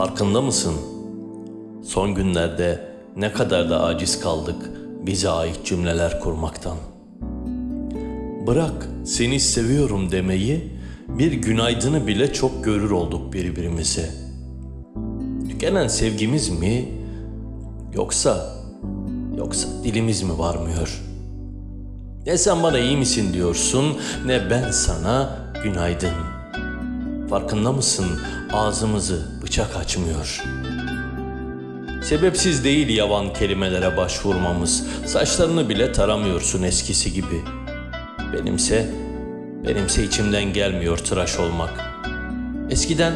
Farkında mısın? Son günlerde ne kadar da aciz kaldık bize ait cümleler kurmaktan. Bırak seni seviyorum demeyi, bir günaydını bile çok görür olduk birbirimize. Tükenen sevgimiz mi yoksa yoksa dilimiz mi varmıyor? Ne sen bana iyi misin diyorsun ne ben sana günaydın. Farkında mısın ağzımızı bıçak açmıyor. Sebepsiz değil yavan kelimelere başvurmamız. Saçlarını bile taramıyorsun eskisi gibi. Benimse, benimse içimden gelmiyor tıraş olmak. Eskiden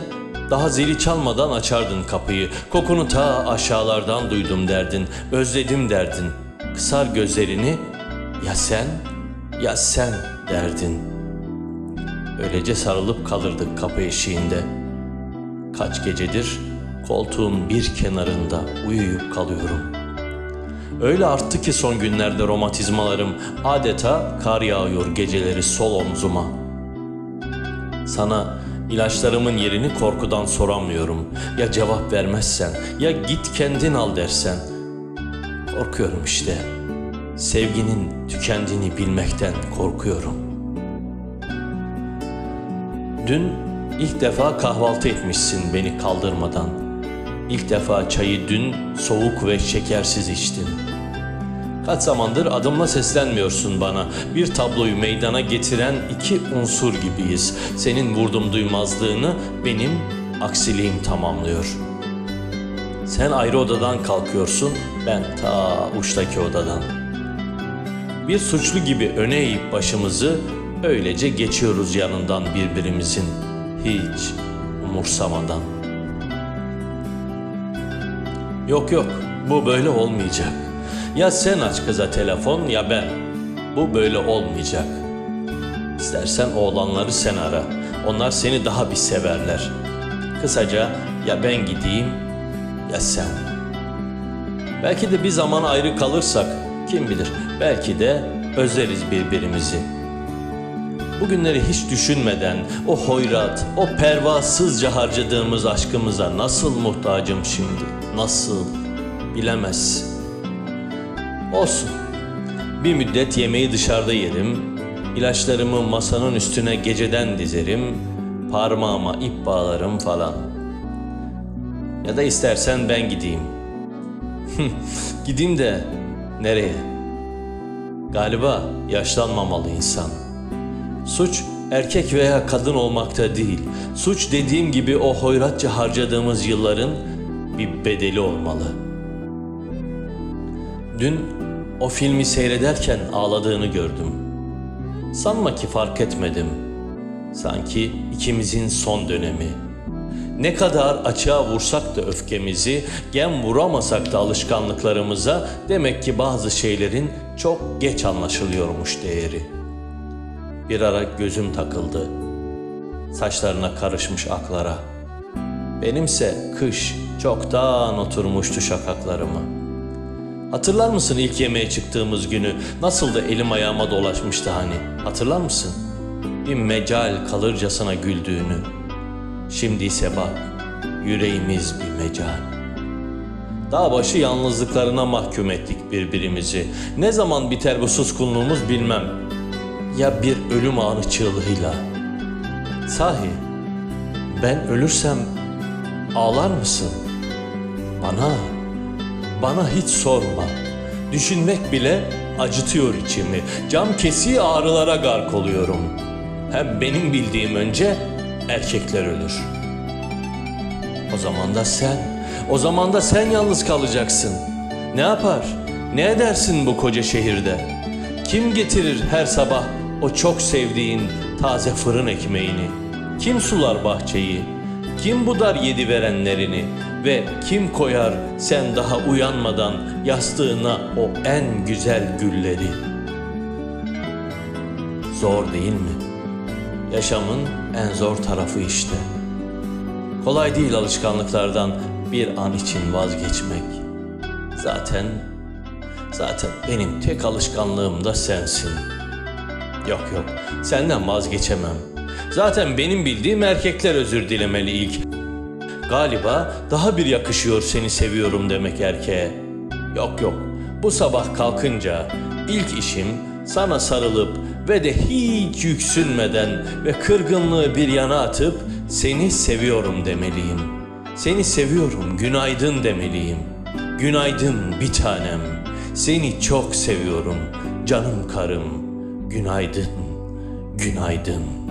daha zili çalmadan açardın kapıyı. Kokunu ta aşağılardan duydum derdin. Özledim derdin. Kısar gözlerini ya sen ya sen derdin. Öylece sarılıp kalırdık kapı eşiğinde. Kaç gecedir koltuğun bir kenarında uyuyup kalıyorum. Öyle arttı ki son günlerde romatizmalarım adeta kar yağıyor geceleri sol omzuma. Sana ilaçlarımın yerini korkudan soramıyorum. Ya cevap vermezsen ya git kendin al dersen. Korkuyorum işte. Sevginin tükendiğini bilmekten korkuyorum. Dün ilk defa kahvaltı etmişsin beni kaldırmadan. İlk defa çayı dün soğuk ve şekersiz içtin. Kaç zamandır adımla seslenmiyorsun bana. Bir tabloyu meydana getiren iki unsur gibiyiz. Senin vurdum duymazlığını benim aksiliğim tamamlıyor. Sen ayrı odadan kalkıyorsun, ben ta uçtaki odadan. Bir suçlu gibi öne eğip başımızı öylece geçiyoruz yanından birbirimizin hiç umursamadan. Yok yok bu böyle olmayacak. Ya sen aç kıza telefon ya ben. Bu böyle olmayacak. İstersen oğlanları sen ara. Onlar seni daha bir severler. Kısaca ya ben gideyim ya sen. Belki de bir zaman ayrı kalırsak kim bilir belki de özleriz birbirimizi. Bugünleri hiç düşünmeden o hoyrat, o pervasızca harcadığımız aşkımıza nasıl muhtacım şimdi? Nasıl? Bilemez. Olsun. Bir müddet yemeği dışarıda yerim. ilaçlarımı masanın üstüne geceden dizerim. Parmağıma ip bağlarım falan. Ya da istersen ben gideyim. gideyim de nereye? Galiba yaşlanmamalı insan. Suç erkek veya kadın olmakta değil. Suç dediğim gibi o hoyratça harcadığımız yılların bir bedeli olmalı. Dün o filmi seyrederken ağladığını gördüm. Sanma ki fark etmedim. Sanki ikimizin son dönemi. Ne kadar açığa vursak da öfkemizi, gem vuramasak da alışkanlıklarımıza demek ki bazı şeylerin çok geç anlaşılıyormuş değeri. Bir ara gözüm takıldı. Saçlarına karışmış aklara. Benimse kış çoktan oturmuştu şakaklarıma. Hatırlar mısın ilk yemeğe çıktığımız günü nasıl da elim ayağıma dolaşmıştı hani? Hatırlar mısın? Bir mecal kalırcasına güldüğünü. Şimdi ise bak yüreğimiz bir mecal. Dağ başı yalnızlıklarına mahkum ettik birbirimizi. Ne zaman biter bu suskunluğumuz bilmem. Ya bir ölüm anı çığlığıyla. Sahi ben ölürsem ağlar mısın? Bana, bana hiç sorma. Düşünmek bile acıtıyor içimi. Cam kesiği ağrılara gark oluyorum. Hem benim bildiğim önce erkekler ölür. O zaman da sen, o zaman da sen yalnız kalacaksın. Ne yapar, ne edersin bu koca şehirde? Kim getirir her sabah o çok sevdiğin taze fırın ekmeğini? Kim sular bahçeyi? Kim budar yedi verenlerini? Ve kim koyar sen daha uyanmadan yastığına o en güzel gülleri? Zor değil mi? Yaşamın en zor tarafı işte. Kolay değil alışkanlıklardan bir an için vazgeçmek. Zaten zaten benim tek alışkanlığım da sensin. Yok yok, senden vazgeçemem. Zaten benim bildiğim erkekler özür dilemeli ilk. Galiba daha bir yakışıyor seni seviyorum demek erkeğe. Yok yok. Bu sabah kalkınca ilk işim sana sarılıp ve de hiç yüksünmeden ve kırgınlığı bir yana atıp seni seviyorum demeliyim. Seni seviyorum, günaydın demeliyim. Günaydın bir tanem. Seni çok seviyorum canım karım. Günaydın, günaydın.